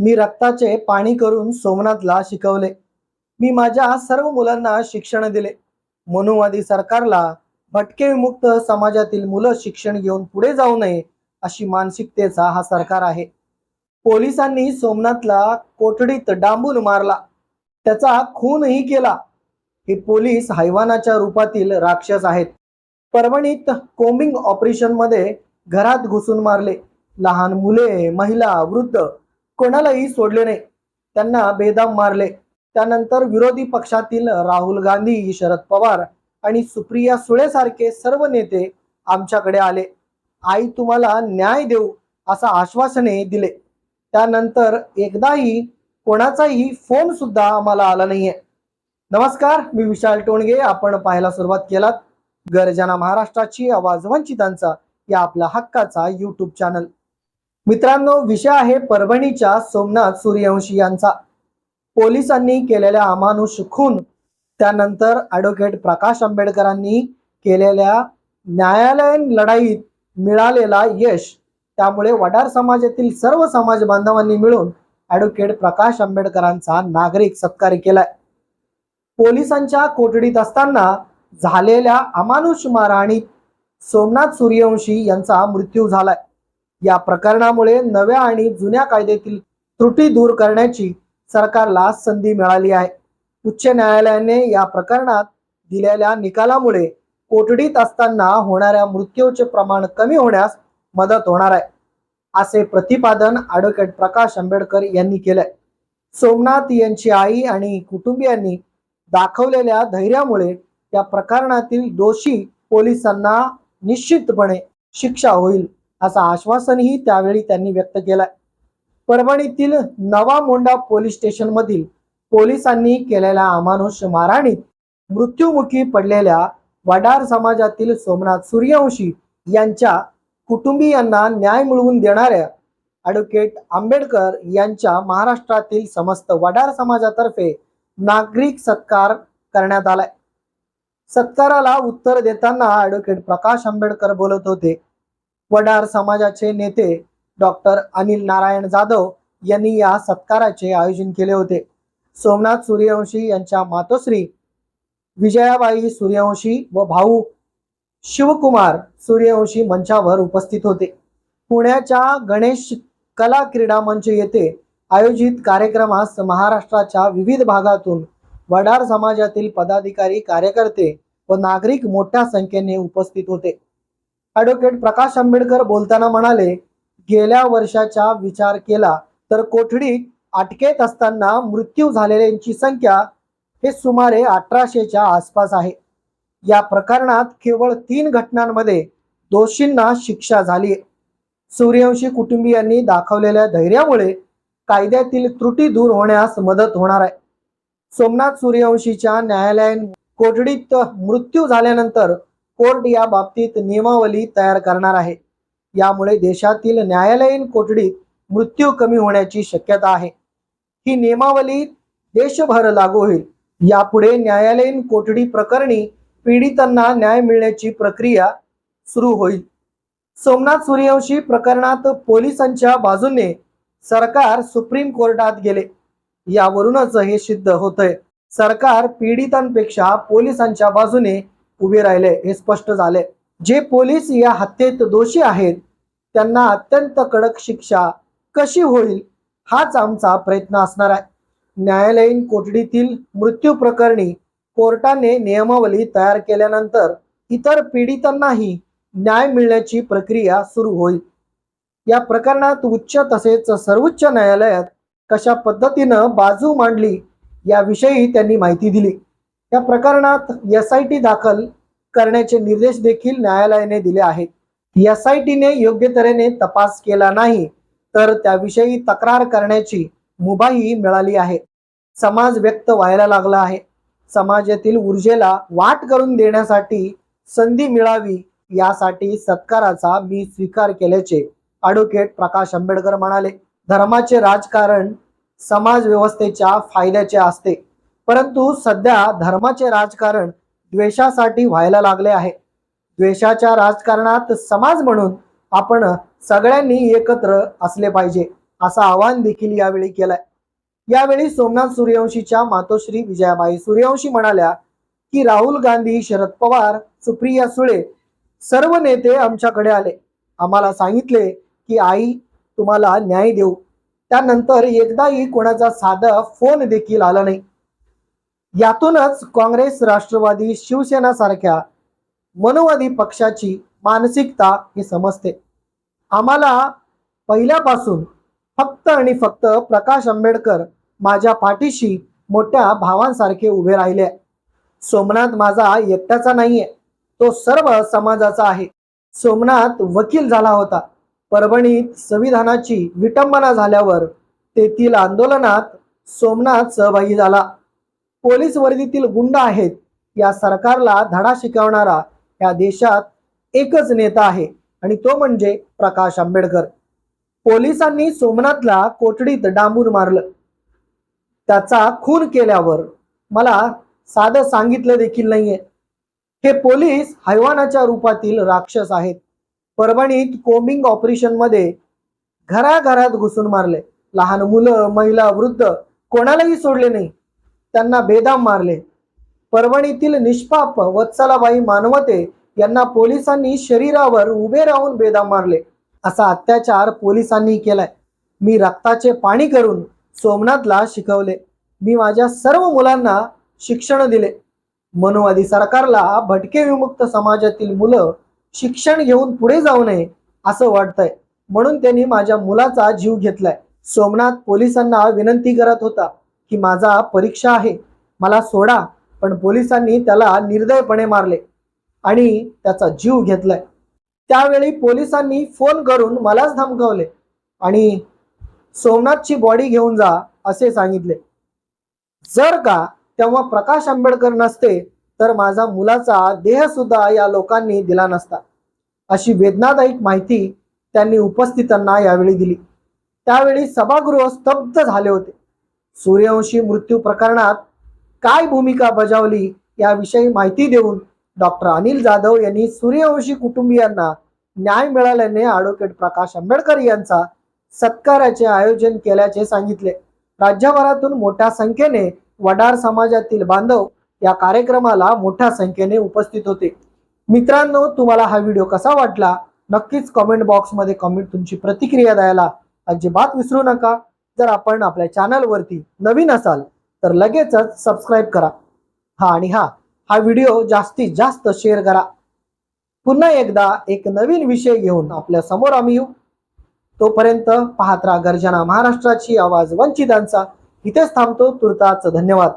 मी रक्ताचे पाणी करून सोमनाथला शिकवले. मी माझ्या सर्व मुलांना शिक्षण दिले. मनुवादी सरकारला भटके विमुक्त समाजातील मुलं शिक्षण घेऊन पुढे जाऊ नये अशी मानसिकतेचा हा सरकार आहे. पोलिसांनी सोमनाथला कोठडीत डांबून मारला. त्याचा खूनही केला. हे पोलीस हैवानाच्या रूपातील राक्षस आहेत. परभणीत कोम्बिंग ऑपरेशनमध्ये घरात घुसून मारले. लहान मुले महिला वृद्ध कोणालाही सोडले नाही. त्यांना बेदाम मारले. त्यानंतर विरोधी पक्षातील राहुल गांधी शरद पवार आणि सुप्रिया सुळेसारखे सर्व नेते आमच्याकडे आले. आई तुम्हाला न्याय देऊ असं आश्वासने दिले. त्यानंतर एकदाही कोणाचाही फोन सुद्धा आम्हाला आला नाहीये. नमस्कार मी विशाल टोणगे. आपण पाहायला सुरुवात केलात. गर्जना महाराष्ट्राची आवाज वंचितांचा या आपल्या हक्काचा युट्यूब चॅनल मित्रांनो विषय आहे परभणीच्या सोमनाथ सूर्यवंशी यांचा. पोलिसांनी केलेल्या अमानुष खून त्यानंतर ॲडव्होकेट प्रकाश आंबेडकरांनी केलेल्या न्यायालयीन लढाईत मिळालेला यश त्यामुळे वडार समाजातील सर्व समाज बांधवांनी मिळून ॲडव्होकेट प्रकाश आंबेडकरांचा नागरिक सत्कार केलाय. पोलिसांच्या कोठडीत असताना झालेल्या अमानुष मारहाणीत सोमनाथ सूर्यवंशी यांचा मृत्यू झालाय. या प्रकरणामुळे नव्या आणि जुन्या कायद्यातील त्रुटी दूर करण्याची सरकारला संधी मिळाली आहे. उच्च न्यायालयाने या प्रकरणात दिलेल्या निकालामुळे कोठडीत असताना होणाऱ्या मृत्यूचे प्रमाण कमी होण्यास मदत होणार आहे असे प्रतिपादन ॲडव्होकेट प्रकाश आंबेडकर यांनी केलंय. सोमनाथ यांची आई आणि कुटुंबियांनी दाखवलेल्या धैर्यामुळे या प्रकरणातील दोषी पोलिसांना निश्चितपणे शिक्षा होईल. असं आश्वासनही त्यावेळी त्यांनी व्यक्त केलंय. परभणीतील नवा मोंडा पोलीस स्टेशन मधील पोलिसांनी केलेल्या अमानुष मारहाणीत मृत्युमुखी पडलेल्या वडार समाजातील सोमनाथ सूर्यवंशी यांच्या कुटुंबियांना न्याय मिळवून देणाऱ्या ॲडव्होकेट आंबेडकर यांच्या महाराष्ट्रातील समस्त वडार समाजातर्फे नागरिक सत्कार करण्यात आलाय. सत्काराला उत्तर देताना ॲडव्होकेट प्रकाश आंबेडकर बोलत होते. वडार समाजाचे नेते डॉक्टर अनिल नारायण जाधव यांनी या सत्काराचे आयोजन केले होते. सोमनाथ सूर्यवंशी यांच्या मातोश्री विजयाबाई सूर्यवंशी व भाऊ शिवकुमार सूर्यवंशी मंचावर उपस्थित होते. पुण्याच्या गणेश कला क्रीडा मंच येथे आयोजित कार्यक्रमास महाराष्ट्राच्या विविध भागातून वडार समाजातील पदाधिकारी कार्यकर्ते व नागरिक मोठ्या संख्येने उपस्थित होते. ॲडव्होकेट प्रकाश आंबेडकर बोलताना म्हणाले गेल्या वर्षाचा विचार केला तर कोठडीत अटकेत असताना मृत्यू झालेल्यांची संख्या हे सुमारे अठराशेच्या आसपास आहे. या प्रकरणात केवळ तीन घटनांमध्ये दोषींना शिक्षा झाली सूर्यवंशी कुटुंबियांनी दाखवलेल्या धैर्यामुळे कायद्यातील त्रुटी दूर होण्यास मदत होणार आहे. सोमनाथ सूर्यवंशीच्या न्यायालयीन कोठडीत मृत्यू झाल्यानंतर कोर्ट या बाबतीत नियमावली तयार करणार आहे. यामुळे देशातील न्यायालयीन कोठडीत मृत्यू कमी होण्याची शक्यता आहे. ही नियमावली देशभर लागू होईल. यापुढे न्यायालयीन कोठडी प्रकरणी पीडितांना न्याय मिळण्याची प्रक्रिया सुरू होईल. सोमनाथ सूर्यवंशी प्रकरणात पोलिसांच्या बाजूने सरकार सुप्रीम कोर्टात गेले. यावरूनच हे सिद्ध होतंय. सरकार पीडितांपेक्षा पोलिसांच्या बाजूने उभे राहिले हे स्पष्ट झाले. जे पोलीस या हत्येत दोषी आहेत त्यांना अत्यंत कडक शिक्षा कशी होईल हाच आमचा प्रयत्न असणार आहे. न्यायालयीन कोठडीतील मृत्यू प्रकरणी कोर्टाने नियमावली तयार केल्यानंतर इतर पीडितांनाही न्याय मिळण्याची प्रक्रिया सुरू होईल. या प्रकरणात उच्च तसेच सर्वोच्च न्यायालयात कशा पद्धतीनं बाजू मांडली याविषयी त्यांनी माहिती दिली. या प्रकरणात एस आय टी दाखल करण्याचे निर्देश देखील न्यायालयाने दिले आहेत. एस आय टीने योग्य तऱ्हेने तपास केला नाही तर त्याविषयी तक्रार करण्याची मुभाही मिळाली आहे. समाज व्यक्त व्हायला लागला आहे. समाजातील ऊर्जेला वाट करून देण्यासाठी संधी मिळावी यासाठी सत्काराचा मी स्वीकार केल्याचे ॲडव्होकेट प्रकाश आंबेडकर म्हणाले. धर्माचे राजकारण समाज व्यवस्थेच्या फायद्याचे असते. परंतु सध्या धर्माचे राजकारण द्वेषासाठी व्हायला लागले आहे. द्वेषाच्या राजकारणात समाज म्हणून आपण सगळ्यांनी एकत्र असले पाहिजे असं आवाहन देखील यावेळी केलंय. यावेळी सोमनाथ सूर्यवंशीच्या मातोश्री विजयाबाई सूर्यवंशी म्हणाल्या की राहुल गांधी शरद पवार सुप्रिया सुळे सर्व नेते आमच्याकडे आले. आम्हाला सांगितले की आई तुम्हाला न्याय देऊ. त्यानंतर एकदाही कोणाचा साधा फोन देखील आला नाही. यातूनच काँग्रेस राष्ट्रवादी शिवसेना सारख्या मनोवादी पक्षाची मानसिकता हे समजते. आम्हाला पहिल्यापासून फक्त आणि फक्त प्रकाश आंबेडकर माझ्या पाठीशी मोठ्या भावांसारखे उभे राहिले. सोमनाथ माझा एकट्याचा नाहीये तो सर्व समाजाचा आहे. सोमनाथ वकील झाला होता. परभणीत संविधानाची विटंबना झाल्यावर तेथील आंदोलनात सोमनाथ सहभागी झाला. पोलीस वर्दीतील गुंड आहेत. या सरकारला धडा शिकवणारा या देशात एकच नेता आहे आणि तो म्हणजे प्रकाश आंबेडकर. पोलिसांनी सोमनाथला कोठडीत डांबून मारलं. त्याचा खून केल्यावर मला साधं सांगितलं देखील नाहीये. हे पोलीस हैवानाच्या रूपातील राक्षस आहेत. परभणीत कोमिंग ऑपरेशनमध्ये घराघरात घुसून मारले. लहान मुलं महिला वृद्ध कोणालाही सोडले नाही. त्यांना बेदाम मारले. परभणीतील निष्पाप वत्सलाबाई मानवते यांना पोलिसांनी शरीरावर उभे राहून बेदाम मारले. असा अत्याचार पोलिसांनी केलाय. मी रक्ताचे पाणी करून सोमनाथला शिकवले. मी माझ्या सर्व मुलांना शिक्षण दिले. मनुवादी सरकारला भटके विमुक्त समाजातील मुलं शिक्षण घेऊन पुढे जाऊ नये असं वाटतंय. म्हणून त्यांनी माझ्या मुलाचा जीव घेतलाय. सोमनाथ पोलिसांना विनंती करत होता. की माझा परीक्षा आहे मला सोडा. पण पोलिसांनी त्याला निर्दयपणे मारले आणि त्याचा जीव घेतलाय. त्यावेळी पोलिसांनी फोन करून मलाच धमकावले आणि सोमनाथची बॉडी घेऊन जा असे सांगितले. जर का तेव्हा प्रकाश आंबेडकर नसते तर माझा मुलाचा देह सुद्धा या लोकांनी दिला नसता. अशी वेदनादायक माहिती त्यांनी उपस्थितांना यावेळी दिली. त्यावेळी सभागृह स्तब्ध झाले होते. सूर्यवंशी मृत्यू प्रकरणात काय भूमिका बजावली याविषयी माहिती देऊन डॉक्टर अनिल जाधव यांनी सूर्यवंशी कुटुंबियांना न्याय मिळाल्याने ॲडव्होकेट प्रकाश आंबेडकर यांचा सत्काराचे आयोजन केल्याचे सांगितले. राज्यभरातून मोठ्या संख्येने वडार समाजातील बांधव या कार्यक्रमाला मोठ्या संख्येने उपस्थित होते. मित्रांनो तुम्हाला हा व्हिडिओ कसा वाटला? नक्कीच कमेंट बॉक्समध्ये कमेंट तुमची प्रतिक्रिया द्यायला अजिबात विसरू नका. जर आपण आपल्या चॅनलवरती नवीन असाल तर लगेचच सबस्क्राईब करा. हा आणि हा हा व्हिडिओ जास्तीत जास्त शेअर करा. पुन्हा एकदा एक नवीन विषय घेऊन आपल्यासमोर आम्ही येऊ. तोपर्यंत पाहत राहा गर्जना महाराष्ट्राची आवाज वंचितांचा. इथेच थांबतो तुर्ताच धन्यवाद.